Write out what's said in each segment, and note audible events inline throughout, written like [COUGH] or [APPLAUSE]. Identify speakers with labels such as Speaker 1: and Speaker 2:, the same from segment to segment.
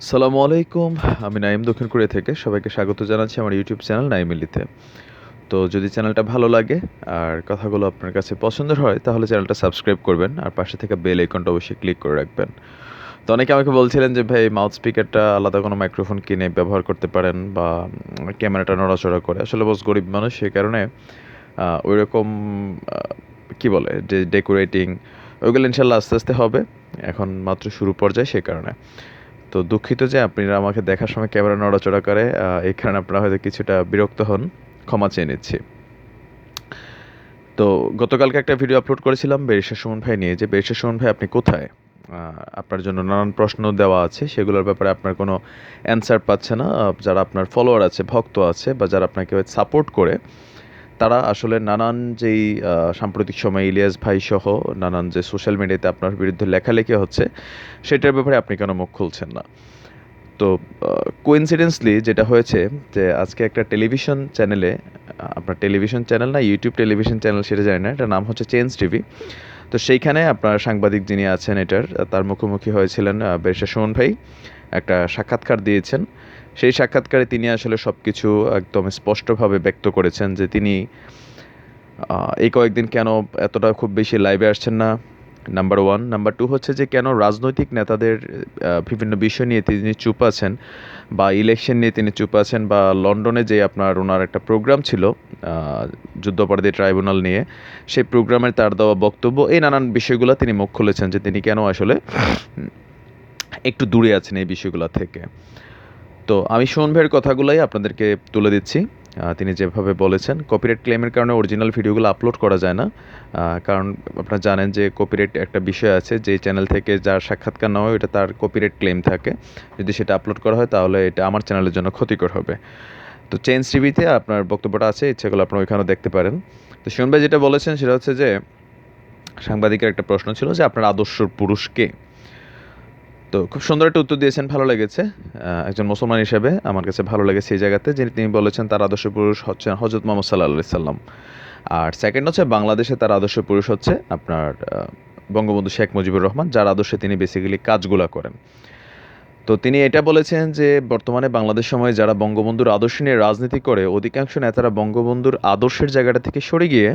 Speaker 1: সালামু আলাইকুম, আমি নাইম দক্ষিণ কোরিয়া থেকে। সবাইকে স্বাগত জানাচ্ছি আমার ইউটিউব চ্যানেল নাইমিলিতে তো যদি চ্যানেলটা ভালো লাগে আর কথাগুলো আপনার কাছে পছন্দ হয়, তাহলে চ্যানেলটা সাবস্ক্রাইব করবেন আর পাশে থেকে বেল আইকনটা অবশ্যই ক্লিক করে রাখবেন। তো অনেকে আমাকে বলছিলেন যে, ভাই, মাউথ স্পিকারটা আলাদা কোনো মাইক্রোফোন কিনে ব্যবহার করতে পারেন বা ক্যামেরাটা নড়াচড়া করে। আসলে বস গরিব মানুষ, সেই কারণে ওই রকম কী বলে যে ডেকোরেটিং, ওইগুলো ইনশাল্লাহ আস্তে আস্তে হবে। এখন মাত্র শুরু পর্যায়ে সেই কারণে। তো দুঃখিত যে আপনারা আমাকে দেখার সময় ক্যামেরা নড়াচড়া করে এই কারণে আপনারা হয়তো কিছুটা বিরক্ত হন। ক্ষমা চেয়ে নিচ্ছি। তো গতকালকে একটা ভিডিও আপলোড করেছিলাম বেরিশা সুমন ভাই নিয়ে, যে বেরিশা সুমন ভাই আপনি কোথায়? আপনার জন্য নানান প্রশ্ন দেওয়া আছে, সেগুলোর ব্যাপারে আপনার কোনো অ্যান্সার পাচ্ছে না। যারা আপনার ফলোয়ার আছে, ভক্ত আছে, বা যারা আপনাকে সাপোর্ট করে তারা আসলে নানান যেই সাম্প্রতিক সময়ে ইলিয়াস ভাই সহ নানান যে সোশ্যাল মিডিয়াতে আপনার বিরুদ্ধে লেখালেখি হচ্ছে সেটার ব্যাপারে আপনি কেন মুখ খুলছেন না? তো কোইন্সিডেন্সলি যেটা হয়েছে যে আজকে একটা টেলিভিশন চ্যানেলে আপনার টেলিভিশন চ্যানেল না ইউটিউব টেলিভিশন চ্যানেল সেটা জানি না এটার নাম হচ্ছে চেঞ্জ টিভি তো সেইখানে আপনার সাংবাদিক যিনি আছেন এটার তার মুখোমুখি হয়েছিলেন আহ, বেরিশা সুমন ভাই একটা সাক্ষাৎকার দিয়েছেন। সেই সাক্ষাৎকারে তিনি আসলে সব কিছু একদম স্পষ্টভাবে ব্যক্ত করেছেন যে তিনি এই কয়েকদিন কেন এতটা খুব বেশি লাইভে আসছেন না? নাম্বার ওয়ান নাম্বার টু হচ্ছে যে কেন রাজনৈতিক নেতাদের বিভিন্ন বিষয় নিয়ে তিনি চুপ আছেন বা ইলেকশন নিয়ে তিনি চুপ আছেন বা লন্ডনে যে আপনার ওনার একটা প্রোগ্রাম ছিল যুদ্ধাপরাধী ট্রাইব্যুনাল নিয়ে, সেই প্রোগ্রামের তার দেওয়া বক্তব্য, এই নানান বিষয়গুলো তিনি মুখ খুলেছেন যে তিনি কেন আসলে একটু দূরে আছেন এই বিষয়গুলো থেকে। তো আমি সুমন ভাইয়ের কথাগুলোই আপনাদেরকে তুলে দিচ্ছি। তিনি যেভাবে বলেছেন কপিরাইট ক্লেমের কারণে অরিজিনাল ভিডিওগুলো আপলোড করা যায় না। কারণ আপনারা জানেন যে কপিরাইট একটা বিষয় আছে, যে চ্যানেল থেকে যার সাক্ষাৎকার নেওয়া হয় ওটা তার কপিরাইট ক্লেম থাকে। যদি সেটা আপলোড করা হয়, তাহলে এটা আমার চ্যানেলের জন্য ক্ষতিকর হবে। তো চেঞ্জ টিভিতে আপনার বক্তব্যটা আছে ইচ্ছেগুলো আপনারা ওইখানেও দেখতে পারেন। তো সুমন ভাই যেটা বলেছেন, সেটা হচ্ছে যে সাংবাদিকের একটা প্রশ্ন ছিল যে আপনার আদর্শ পুরুষ কে? তো খুব সুন্দর একটা উত্তর দিয়েছেন, ভালো লেগেছে। একজন মুসলমান হিসেবে আমার কাছে ভালো লেগেছে এই জায়গাতে, যিনি তিনি বলেছেন তার আদর্শ পুরুষ হচ্ছেন হজরত মোহাম্মদ সাল্লাহ সাল্লাম। আর সেকেন্ড হচ্ছে বাংলাদেশে তার আদর্শ পুরুষ হচ্ছে আপনার বঙ্গবন্ধু শেখ মুজিবুর রহমান, যার আদর্শে তিনি বেসিক্যালি কাজগুলা করেন। তো তিনি এটা বলেছেন যে বর্তমানে বাংলাদেশ সময়ে যারা বঙ্গবন্ধুর আদর্শ নিয়ে রাজনীতি করে, অধিকাংশ নেতারা বঙ্গবন্ধুর আদর্শের জায়গাটা থেকে সরে গিয়ে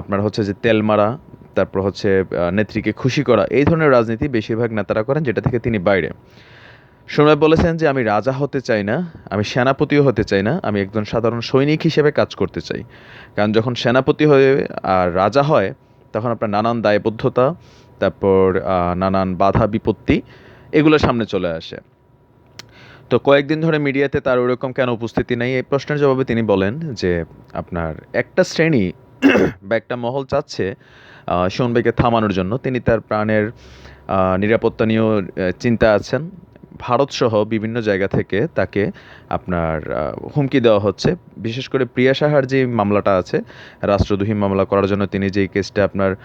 Speaker 1: আপনার হচ্ছে যে তেল মারা তারপর হচ্ছে নেত্রীকে খুশি করা, এই ধরনের রাজনীতি বেশিরভাগ নেতারা করেন যেটা থেকে তিনি বাইরে। সোমরায় বলেছেন যে, আমি রাজা হতে চাই না, আমি সেনাপতিও হতে চাই না, আমি একজন সাধারণ সৈনিক হিসেবে কাজ করতে চাই। কারণ যখন সেনাপতি হয়ে আর রাজা হয়, তখন আপনার নানান দায়বদ্ধতা, তারপর নানান বাধা বিপত্তি, এগুলো সামনে চলে আসে। তো কয়েকদিন ধরে মিডিয়াতে তার ওরকম কেন উপস্থিতি নেই? এই প্রশ্নের জবাবে তিনি বলেন যে, আপনার একটা শ্রেণি, বা একটা মহল চাচ্ছে আহ, থামানোর জন্য। তিনি তার প্রাণের নিরাপত্তা নিয়েও চিন্তা আছেন। ভারতসহ বিভিন্ন জায়গা থেকে তাকে আপনার হুমকি দেওয়া হচ্ছে। বিশেষ করে প্রিয়া সাহার যে মামলাটা আছে রাষ্ট্রদ্রোহী মামলা করার জন্য তিনি যেই কেসটা আপনার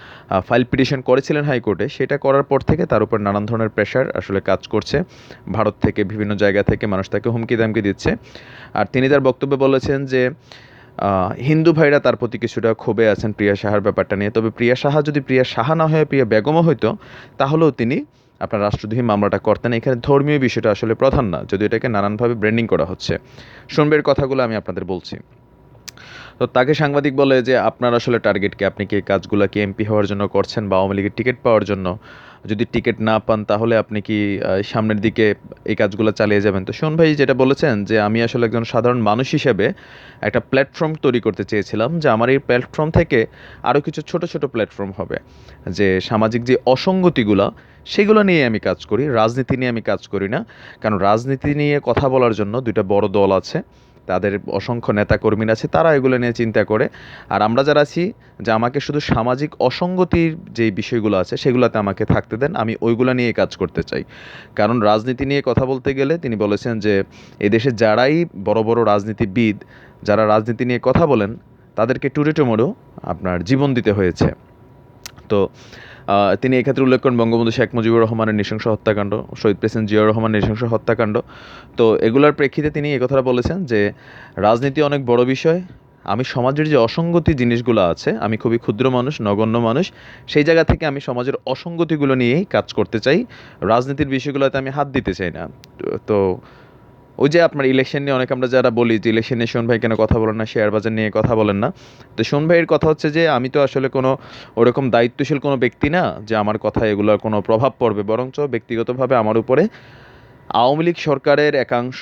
Speaker 1: ফাইল পিটিশন করেছিলেন হাইকোর্টে সেটা করার পর থেকে তার উপর নানান ধরনের প্রেশার আসলে কাজ করছে। ভারত থেকে বিভিন্ন জায়গা থেকে মানুষ তাকে হুমকি দামকি দিচ্ছে। আর তিনি তার বক্তব্যে বলেছেন যে হিন্দু ভাইরা তার প্রতি কিছুটা ক্ষোভে আছেন প্রিয়া সাহার ব্যাপারটা নিয়ে। তবে প্রিয়া সাহা যদি প্রিয়া সাহা না হয়ে প্রিয়া বেগমও হইতো, তাহলেও তিনি আপনার রাষ্ট্রদ্রোহী মামলাটা করতেন। এখানে ধর্মীয় বিষয়টা আসলে প্রধান না যদি এটাকে নানানভাবে ব্র্যান্ডিং করা হচ্ছে। শুনবের কথাগুলো আমি আপনাদের বলছি। তো তাকে সাংবাদিক বলে যে, আপনার আসলে টার্গেট কি? আপনি কি কাজগুলো কি এমপি হওয়ার জন্য করছেন বা আওয়ামী লীগের টিকিট পাওয়ার জন্য? যদি টিকিট না পান, তাহলে আপনি কি সামনের দিকে এই কাজগুলো চালিয়ে যাবেন? তো শোন ভাই যেটা বলেছেন যে, আমি আসলে একজন সাধারণ মানুষ হিসেবে একটা প্ল্যাটফর্ম তৈরি করতে চেয়েছিলাম, যে আমার এই প্ল্যাটফর্ম থেকে আরও কিছু ছোট ছোট প্ল্যাটফর্ম হবে। যে সামাজিক যে অসঙ্গতিগুলো, সেগুলো নিয়ে আমি কাজ করি, রাজনীতি নিয়ে আমি কাজ করি না। কারণ রাজনীতি নিয়ে কথা বলার জন্য দুইটা বড় দল আছে। তাদের অসংখ্য নেতাকর্মীরা আছে, তারা এগুলো নিয়ে চিন্তা করে। আর আমরা যারা আছি, যে আমাকে শুধু সামাজিক অসঙ্গতির যে বিষয়গুলো আছে, সেগুলোতে আমাকে থাকতে দেন, আমি ওইগুলো নিয়ে কাজ করতে চাই। কারণ রাজনীতি নিয়ে কথা বলতে গেলে তিনি বলেছেন যে, এদেশে যারাই বড় বড় রাজনীতিবিদ, যারা রাজনীতি নিয়ে কথা বলেন, তাদেরকে টুরে টুমোরো আপনার জীবন দিতে হয়েছে। তো তিনি এক্ষেত্রে উল্লেখ করেন বঙ্গবন্ধু শেখ মুজিবুর রহমানের নৃশংস হত্যাকাণ্ড, শহীদ প্রেসিডেন্ট জিয়াউর রহমানের নৃশংস হত্যাকাণ্ড। তো এগুলোর প্রেক্ষিতে তিনি এই কথাটা বলেছেন যে, রাজনীতি অনেক বড় বিষয়। আমি সমাজের যে অসঙ্গতি জিনিসগুলো আছে, আমি খুবই ক্ষুদ্র মানুষ, নগণ্য মানুষ, সেই জায়গা থেকে আমি সমাজের অসঙ্গতিগুলো নিয়েই কাজ করতে চাই। রাজনীতির বিষয়গুলোতে আমি হাত দিতে চাই না। তো ওই যে আপনার ইলেকশন নিয়ে অনেক আমরা যারা বলি যে ইলেকশন নিয়ে শোন ভাই কেন কথা বলেন না শেয়ার বাজার নিয়ে কথা বলেন না তো শোন ভাইয়ের কথা হচ্ছে যে আমি তো আসলে কোনো ওরকম দায়িত্বশীল কোনো ব্যক্তি না যে আমার কথা এগুলোর কোনো প্রভাব পড়বে বরঞ্চ ব্যক্তিগতভাবে আমার উপরে আওয়ামী লীগ সরকারের একাংশ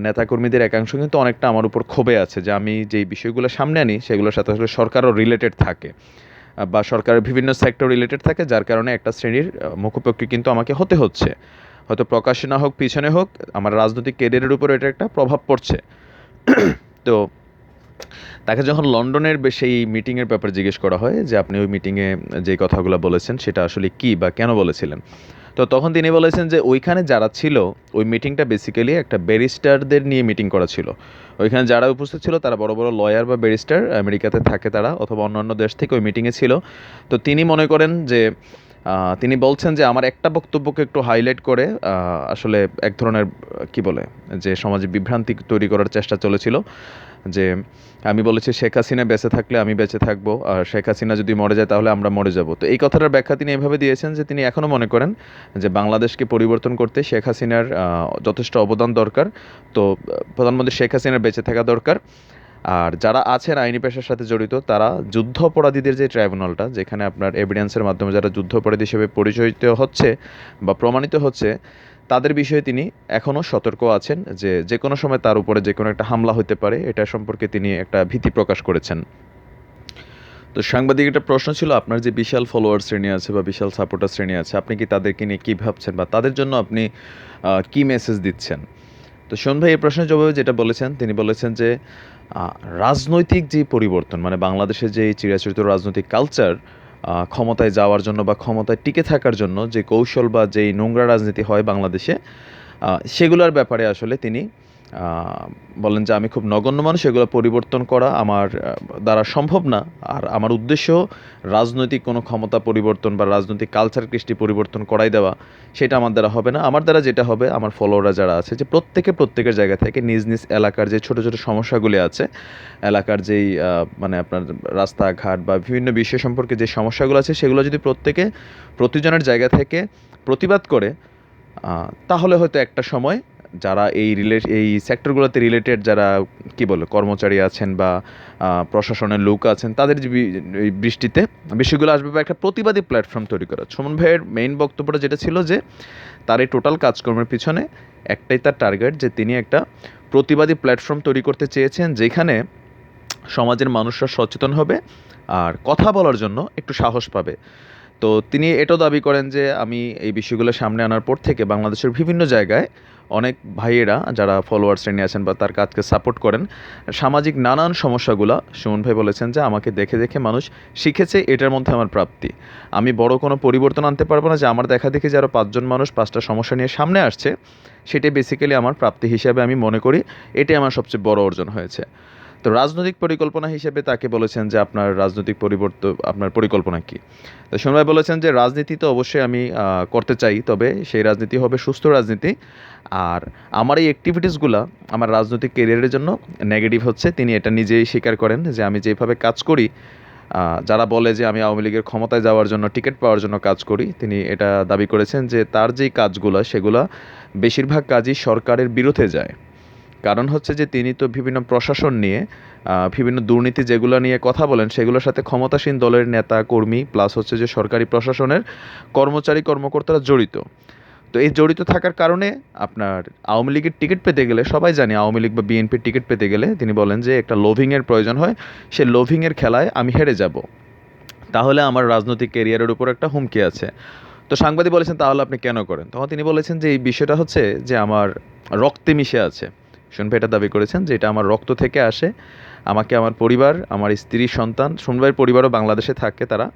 Speaker 1: নেতাকর্মীদের একাংশ কিন্তু অনেকটা আমার উপর ক্ষোভে আছে যে আমি যেই বিষয়গুলো সামনে আনি সেগুলোর সাথে আসলে সরকারও রিলেটেড থাকে বা সরকারের বিভিন্ন সেক্টর রিলেটেড থাকে যার কারণে একটা শ্রেণির আহ, কিন্তু আমাকে হতে হচ্ছে। হয়তো প্রকাশ্যে না হোক, পিছনে হোক, আমার রাজনৈতিক কেরিয়ারের উপর এটা একটা প্রভাব পড়ছে। [CLEARS THROAT] তো তাকে যখন লন্ডনের সেই মিটিংয়ের ব্যাপারে জিজ্ঞেস করা হয় যে, আপনি ওই মিটিংয়ে যে কথাগুলো বলেছেন, সেটা আসলে কি বা কেন বলেছিলেন? তো তখন তিনি বলেছেন যে, ওইখানে যারা ছিল, ওই মিটিংটা বেসিক্যালি একটা ব্যারিস্টারদের নিয়ে মিটিং করা ছিল। ওইখানে যারা উপস্থিত ছিল, তারা বড় বড় লয়ার বা ব্যারিস্টার আমেরিকাতে থাকে তারা, অথবা অন্যান্য দেশ থেকে ওই মিটিংয়ে ছিল। তো তিনি মনে করেন যে তিনি বলছেন যে আমার একটা বক্তব্যকে একটু হাইলাইট করে আসলে এক ধরনের, কি বলে, যে সমাজে বিভ্রান্তি তৈরি করার চেষ্টা চলেছিল। যে আমি বলেছি, শেখ হাসিনা বেঁচে থাকলে আমি বেঁচে থাকব, আর শেখ হাসিনা যদি মরে যায় তাহলে আমরা মরে যাব। তো এই কথাটার ব্যাখ্যা তিনি এভাবে দিয়েছেন যে তিনি এখনও মনে করেন যে বাংলাদেশকে পরিবর্তন করতে শেখ হাসিনার যথেষ্ট অবদান দরকার। তো প্রধানমন্ত্রী শেখ হাসিনার বেঁচে থাকা দরকার। আর যারা আছেন আইনি পেশার সাথে জড়িত, তারা যুদ্ধ অপরাধীদের যে ট্রাইব্যুনালটা, যেখানে আপনার এভিডেন্সের মাধ্যমে যারা যুদ্ধ অপরাধী হিসেবে পরিচয়িত হচ্ছে বা প্রমাণিত হচ্ছে, তাদের বিষয়ে তিনি এখনও সতর্ক আছেন যে যে কোনো সময় তার উপরে যে কোনো একটা হামলা হতে পারে, এটা সম্পর্কে তিনি একটা ভীতি প্রকাশ করেছেন। তো সাংবাদিক, একটা প্রশ্ন ছিল, আপনার যে বিশাল ফলোয়ার শ্রেণি আছে বা বিশাল সাপোর্টার শ্রেণি আছে, আপনি কি তাদেরকে নিয়ে কী ভাবছেন বা তাদের জন্য আপনি কি মেসেজ দিচ্ছেন? তো শোন ভাই, এই প্রশ্নের জবাবে যেটা বলেছেন, তিনি বলেছেন যে রাজনৈতিক যে পরিবর্তন মানে বাংলাদেশের যে চিরাচরিত রাজনৈতিক কালচার ক্ষমতায় যাওয়ার জন্য বা ক্ষমতায় টিকে থাকার জন্য যে কৌশল বা যেই নোংরা রাজনীতি হয় বাংলাদেশে সেগুলোর ব্যাপারে আসলে তিনি বলেন যে আমি খুব নগণ্য মানুষ, এগুলো পরিবর্তন করা আমার দ্বারা সম্ভব না। আর আমার উদ্দেশ্য রাজনৈতিক কোনো ক্ষমতা পরিবর্তন বা রাজনৈতিক কালচার কৃষ্টি পরিবর্তন করাই দেওয়া, সেটা আমার দ্বারা হবে না। আমার দ্বারা যেটা হবে, আমার ফলোয়াররা যারা আছে, যে প্রত্যেকে প্রত্যেকের জায়গা থেকে নিজ নিজ এলাকার যে ছোটো ছোটো সমস্যাগুলি আছে, এলাকার যেই মানে আপনার রাস্তাঘাট বা বিভিন্ন বিষয় সম্পর্কে যে সমস্যাগুলো আছে, সেগুলো যদি প্রত্যেকে প্রতিজনের জায়গা থেকে প্রতিবাদ করে তাহলে হয়তো একটা সময় যারা এই রিলে এই সেক্টরগুলোতে রিলেটেড যারা, কি বলে, কর্মচারী আছেন বা প্রশাসনের লোক আছেন, তাদের যে এই বৃষ্টিতে বিষয়গুলো আসবে বা একটা প্রতিবাদী প্ল্যাটফর্ম তৈরি করা। সুমন ভাইয়ের মেইন বক্তব্যটা যেটা ছিল যে, তার এই টোটাল কাজকর্মের পিছনে একটাই তার টার্গেট যে তিনি একটা প্রতিবাদী প্ল্যাটফর্ম তৈরি করতে চেয়েছেন, যেখানে সমাজের মানুষরা সচেতন হবে আর কথা বলার জন্য একটু সাহস পাবে। তো তিনি এটাও দাবি করেন যে আমি এই বিষয়গুলো সামনে আনার পর থেকে বাংলাদেশের বিভিন্ন জায়গায় অনেক ভাইয়েরা যারা ফলোয়ার শ্রেণি আছেন বা তার কাজকে সাপোর্ট করেন, সামাজিক নানান সমস্যাগুলো সুমন ভাই বলেছেন যে আমাকে দেখে দেখে মানুষ শিখেছে, এটার মধ্যে আমার প্রাপ্তি। আমি বড় কোনো পরিবর্তন আনতে পারব না যে আমার দেখা দেখে যে আরও পাঁচজন মানুষ পাঁচটা সমস্যা নিয়ে সামনে আসছে, সেটাই বেসিক্যালি আমার প্রাপ্তি হিসাবে আমি মনে করি, এটাই আমার সবচেয়ে বড় অর্জন হয়েছে। তো রাজনৈতিক পরিকল্পনা হিসেবে তাকে বলেছেন যে আপনার রাজনৈতিক পরিবর্তন আপনার পরিকল্পনা কি? তো সোনভাই বলেছেন যে রাজনীতি তো অবশ্যই আমি করতে চাই, তবে সেই রাজনীতি হবে সুস্থ রাজনীতি। আর আমার এই অ্যাক্টিভিটিসগুলো আমার রাজনৈতিক কেরিয়ারের জন্য নেগেটিভ হচ্ছে। তিনি এটা নিজেই স্বীকার করেন যে আমি যেভাবে কাজ করি যারা বলে যে আমি আওয়ামী লীগের ক্ষমতায় যাওয়ার জন্য টিকিট পাওয়ার জন্য কাজ করি, তিনি এটা দাবি করেছেন যে তার যেই কাজগুলো, সেগুলো বেশিরভাগ কাজই সরকারের বিরুদ্ধে যায়। কারণ হচ্ছে যে তিনি তো বিভিন্ন প্রশাসন নিয়ে বিভিন্ন দুর্নীতি যেগুলো নিয়ে কথা বলেন, সেগুলোর সাথে ক্ষমতাসীন দলের নেতা, কর্মী প্লাস হচ্ছে যে সরকারি প্রশাসনের কর্মচারী, কর্মকর্তারা জড়িত। তো এই জড়িত থাকার কারণে আপনার আওয়ামী লীগের টিকিট পেতে গেলে, সবাই জানে আওয়ামী লীগ বা বিএনপির টিকিট পেতে গেলে তিনি বলেন যে একটা লোভিংয়ের প্রয়োজন হয়, সে লোভিংয়ের খেলায় আমি হেরে যাব। তাহলে আমার রাজনৈতিক ক্যারিয়ারের উপর একটা হুমকি আছে। তো সাংবাদিক বলেছেন, তাহলে আপনি কেন করেন? তখন তিনি বলেছেন যে এই বিষয়টা হচ্ছে যে আমার রক্তে মিশে আছে। শুনভাই এটা দাবি করেছেন যে এটা আমার রক্ত থেকে আসে। আমাকে আমার পরিবার, আমার স্ত্রী, সন্তান, শুনভাইয়ের পরিবারও বাংলাদেশে থাকে তারা।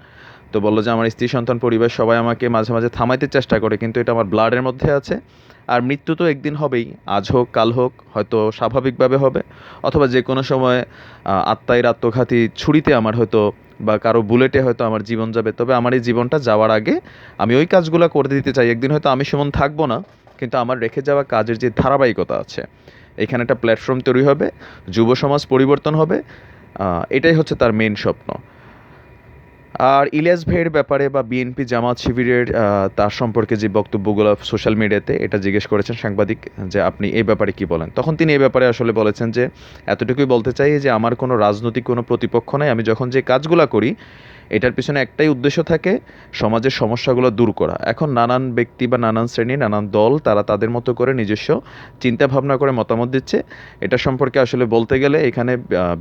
Speaker 1: তো বলল যে আমার স্ত্রী, সন্তান, পরিবার সবাই আমাকে মাঝে মাঝে থামাইতে চেষ্টা করে, কিন্তু এটা আমার ব্লাডের মধ্যে আছে। আর মৃত্যু তো একদিন হবেই, আজ হোক, কাল হোক, হয়তো স্বাভাবিকভাবে হবে। অথবা যে কোনো সময় আত্মায়ের আত্মঘাতী ছুরিতে আমার হয়তো বা কারও বুলেটে হয়তো আমার জীবন যাবে। তবে আমার এই জীবনটা যাওয়ার আগে আমি ওই কাজগুলো করে দিতে চাই। একদিন হয়তো আমি সেমন থাকব না, কিন্তু আমার রেখে যাওয়া কাজের যে ধারাবাহিকতা আছে এখানে একটা প্ল্যাটফর্ম তৈরি হবে যুব সমাজ পরিবর্তন হবে এটাই হচ্ছে তার মেন স্বপ্ন। আর ইলিয়াস ভাইয়ের ব্যাপারে বা বিএনপি জামাত শিবিরের তার সম্পর্কে যে বক্তব্যগুলো সোশ্যাল মিডিয়াতে, এটা জিজ্ঞেস করেছেন সাংবাদিক, যে আপনি এই ব্যাপারে কি বলেন? তখন তিনি এই ব্যাপারে আসলে বলেছেন যে, এতটুকুই বলতে চাই যে আমার কোনো রাজনৈতিক কোনো প্রতিপক্ষ নাই, আমি যখন যে কাজগুলো করি, এটার পিছনে একটাই উদ্দেশ্য থাকে সমাজের সমস্যাগুলো দূর করা। এখন নানান ব্যক্তি বা নানান শ্রেণি, নানান দল, তারা তাদের মতো করে নিজস্ব চিন্তা ভাবনা করে মতামত দিচ্ছে। এটা সম্পর্কে আসলে বলতে গেলে এখানে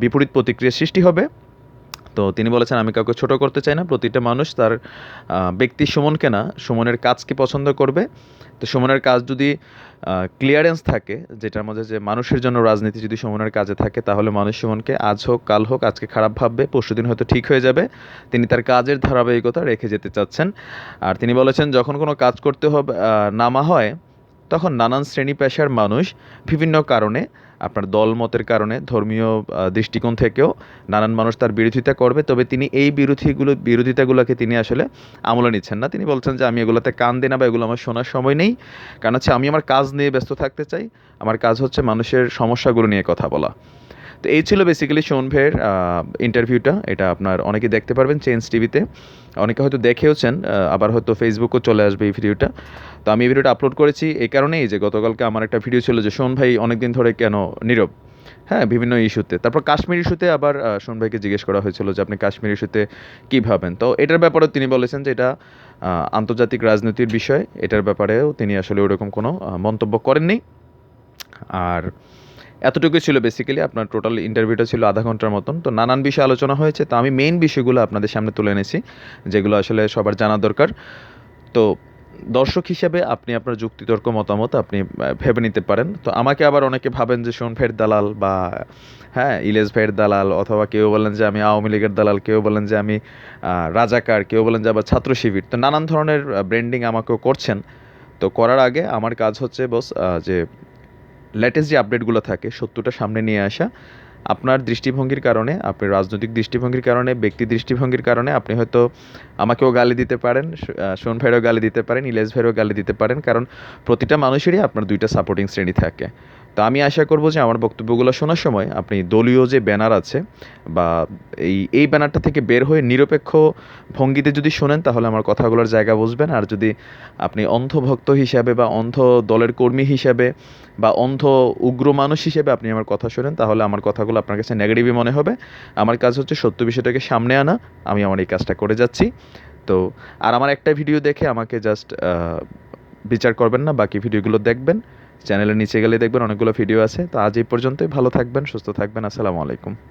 Speaker 1: বিপরীত প্রতিক্রিয়া সৃষ্টি হবে। তো তিনি বলেছেন, আমি কাউকে ছোট করতে চাই না, প্রতিটা মানুষ তার ব্যক্তি সুমনকে না, সুমনের কাজকে পছন্দ করবে? তো সুমনের কাজ যদি ক্লিয়ারেন্স থাকে, যেটার মধ্যে যে মানুষের জন্য রাজনীতি যদি সুমনের কাজে থাকে, তাহলে মানুষ সুমনকে আজ হোক, কাল হোক, আজকে খারাপ ভাববে, পরশুদিন হয়তো ঠিক হয়ে যাবে। তিনি তার কাজের ধারাবাহিকতা রেখে যেতে চাচ্ছেন। আর তিনি বলেছেন, যখন কোনো কাজ করতে হবে নামা হয়, তখন নানান শ্রেণি পেশার মানুষ বিভিন্ন কারণে আপনার দলমতের কারণে ধর্মীয় দৃষ্টিকোণ থেকেও নানান মানুষ তার বিরোধিতা করবে। তবে তিনি এই বিরোধীগুলো, বিরোধিতাগুলোকে তিনি আসলে আমলে নিচ্ছেন না। তিনি বলছেন যে, আমি এগুলোতে কান দিই না বা এগুলো আমার শোনার সময় নেই। কারণ হচ্ছে, আমি আমার কাজ নিয়ে ব্যস্ত থাকতে চাই। আমার কাজ হচ্ছে মানুষের সমস্যাগুলো নিয়ে কথা বলা। তো এই ছিল বেসিক্যালি শোন ভাইয়ের ইন্টারভিউটা এটা আপনার অনেকে দেখতে পারবেন চেঞ্জ টিভিতে অনেকে হয়তো দেখেওছেন আবার হয়তো ফেসবুকও চলে আসবে এই ভিডিওটা তো আমি এই ভিডিওটা আপলোড করেছি এই কারণেই যে গতকালকে আমার একটা ভিডিও ছিল যে শোন ভাই অনেকদিন ধরে কেন নীরব? হ্যাঁ বিভিন্ন ইস্যুতে তারপর কাশ্মীর ইস্যুতে আবার শোন ভাইকে জিজ্ঞেস করা হয়েছিল যে আপনি কাশ্মীর ইস্যুতে কী ভাবেন? তো এটার ব্যাপারেও তিনি বলেছেন যে এটা আন্তর্জাতিক রাজনীতির বিষয়। এটার ব্যাপারেও তিনি আসলে ওরকম কোনো মন্তব্য করেননি। আর এতটুকুই ছিল বেসিক্যালি আপনার টোটাল ইন্টারভিউটা ছিল আধা ঘণ্টার মতন। তো নানান বিষয়ে আলোচনা হয়েছে, তো আমি মেইন বিষয়গুলো আপনাদের সামনে তুলে এনেছি, যেগুলো আসলে সবার জানা দরকার। তো দর্শক হিসেবে আপনি আপনার যুক্তিতর্ক মতামত আপনি ভেবে নিতে পারেন। তো আমাকে আবার অনেকে ভাবেন যে শোন ফের দালাল বা হ্যাঁ ইলেশ ফের দালাল, অথবা কেউ বলেন যে আমি আওয়ামী লীগের দালাল, কেউ বলেন যে আমি রাজাকার, কেউ বলেন যে আবার ছাত্র শিবির। তো নানান ধরনের ব্র্যান্ডিং আমাকেও করছেন। তো করার আগে আমার কাজ হচ্ছে বস যে লেটেস্ট যে আপডেটগুলো থাকে, সত্যটা সামনে নিয়ে আসা। আপনার দৃষ্টিভঙ্গির কারণে আপনি রাজনৈতিক দৃষ্টিভঙ্গির কারণে, ব্যক্তি দৃষ্টিভঙ্গির কারণে আপনি হয়তো আমাকেও গালি দিতে পারেন সোন ভাইয়েরও গালি দিতে পারেন, ইলেশ ভাইয়েরও গালি দিতে পারেন, কারণ প্রতিটা মানুষেরই আপনার দুইটা সাপোর্টিং শ্রেণি থাকে। তো আমি আশা করব যে আমার বক্তব্যগুলো শোনার সময় আপনি দলীয় যে ব্যানার আছে বা এই এই ব্যানারটা থেকে বের হয়ে নিরপেক্ষ ভঙ্গিতে যদি শোনেন, তাহলে আমার কথাগুলোর জায়গা বুঝবেন। আর যদি আপনি অন্ধ ভক্ত হিসাবে বা অন্ধ দলের কর্মী হিসাবে বা অন্ধ উগ্র মানুষ হিসেবে আপনি আমার কথা শোনেন, তাহলে আমার কথাগুলো আপনার কাছে নেগেটিভই মনে হবে। আমার কাজ হচ্ছে সত্য বিষয়টাকে সামনে আনা। আমি আমার এই কাজটা করে যাচ্ছি। তো, আর আমার একটা ভিডিও দেখে আমাকে জাস্ট বিচার করবেন না, বাকি ভিডিওগুলো দেখবেন। চ্যানেলের নিচে গেলে দেখবেন অনেকগুলো ভিডিও আছে। তো আজ এই পর্যন্তই। ভালো থাকবেন, সুস্থ থাকবেন। আসসালামু আলাইকুম।